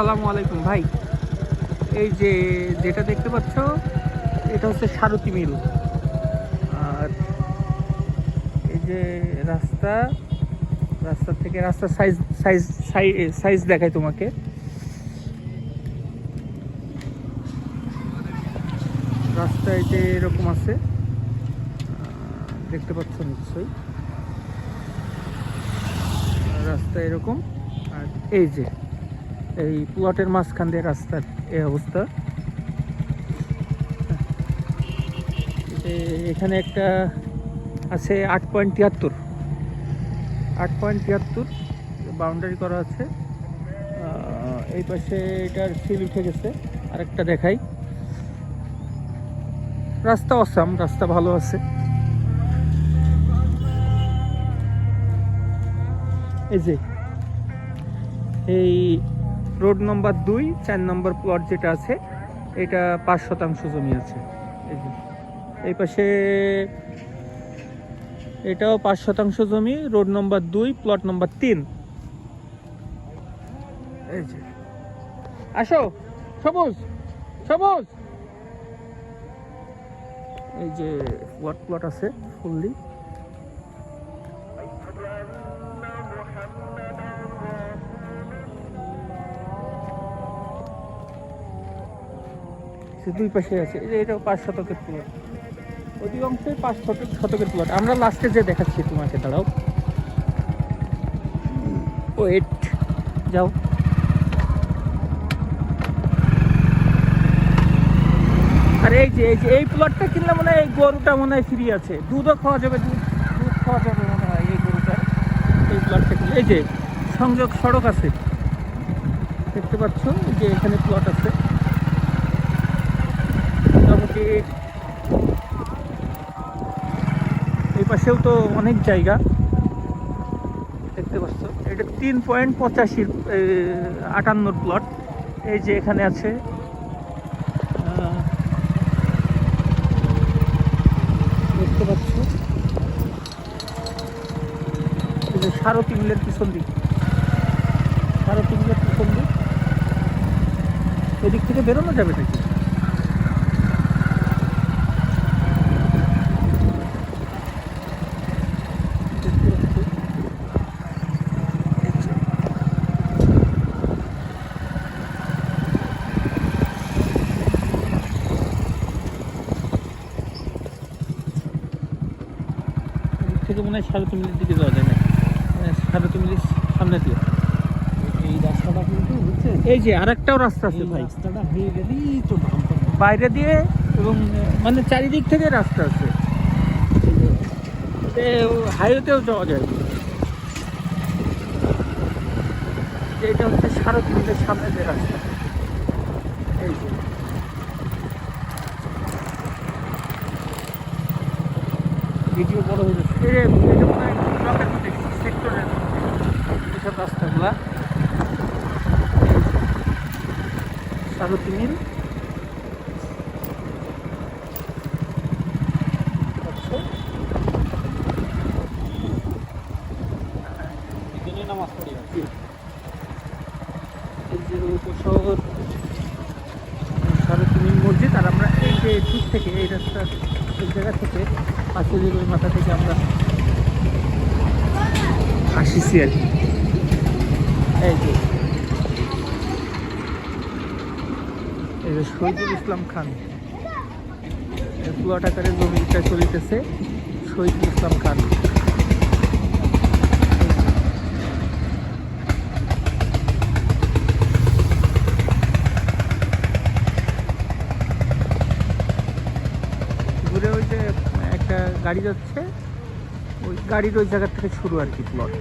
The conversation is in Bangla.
আসসালামু আলাইকুম ভাই। এই যে যেটা দেখতে পাচ্ছ, এটা হচ্ছে সারথি মিল। আর এই যে রাস্তা রাস্তা থেকে রাস্তার সাইজ সাইজ সাইজ দেখায় তোমাকে। রাস্তা এই যে এরকম আছে। দেখতে পাচ্ছ নিশ্চয়ই। রাস্তা এরকম। আর এই যে এই প্লটের মাঝখান দিয়ে রাস্তার এই অবস্থা। এখানে একটা আছে আট পয়েন্ট তিয়াত্তর। আট পয়েন্ট তিয়াত্তর বাউন্ডারি করা আছে। এই পাশে এটার সিল উঠে গেছে। আরেকটা দেখাই। রাস্তা অসাম, রাস্তা ভালো আছে। এই যে, এই রোড নম্বর দুই, চার নম্বর প্লট যেটা আছে, এটা পাঁচ শতাংশ জমি আছে। এই পাশে এটাও পাঁচ শতাংশ জমি, রোড নম্বর দুই প্লট নম্বর তিন। এই যে, আসো, সবুজ সবুজ। এই যে প্লট প্লট আছে, ফুললি? সে দুই পাশে আছে। এটাও পাঁচ শতকের প্লট অধিকাংশই পাঁচ শতক শতকের প্লট আমরা লাস্টে যে দেখাচ্ছি তোমাকে, দাঁড়াও। ওয়েট যাও। আর এই যে এই যে এই প্লটটা কিনলে মনে হয় এই গরুটা মনে হয় ফ্রি আছে। দুধও খাওয়া যাবে, দুধ দুধ খাওয়া যাবে মনে হয় এই গরুটার এই প্লটটা কিনলে। এই যে সংযোগ সড়ক আছে। দেখতে পাচ্ছ যে এখানে প্লট আছে। এই পাশেও তো অনেক জায়গা। দেখতে পাচ্ছ। এটা তিন পয়েন্ট পঁচাশি আটান্নর প্লট এই যে এখানে আছে দেখতে পাচ্ছ। সারথি মিলের পিছন দিক। সারথি মিলের পিছন দিক। এদিক থেকে বেরোনো যাবে নাকি দেখতে পাচ্ছ এই যে এদিক থেকে মনে হয় সারথি মিলের দিকে যাওয়া যায় না মানে সারথি মিলের সামনে দিয়ে এই রাস্তাটা কিন্তু বুঝছে এই যে আরেকটাও রাস্তা আছে ভাই। রাস্তাটা হয়ে গেলেই তো বাইরে দিয়ে এবং মানে চারিদিক থেকে রাস্তা আছে। হাইওয়েতেও যাওয়া যায়। এটা হচ্ছে সারথি মিলের সামনে যে রাস্তা। এই যে। ভিডিও বড় হয়ে যাচ্ছে। এই এটা মনে হয় সেক্টরের এসব রাস্তাগুলা। সারথি মিল নামাজ পড়ি এই যে উপশহর সারথি মিল মসজিদ আর আমরা এই যে থেকে এই রাস্তার জায়গা থেকে মাথা থেকে আমরা আসিছি আর কি এই যে। এই যে শহীদুল ইসলাম খান। পুয়াট আকারের জমিটা চলিতেছে শহীদুল ইসলাম খান ঘুরে ওই যে একটা গাড়ি যাচ্ছে। ওই গাড়ির ওই জায়গার থেকে শুরু আর কি প্লট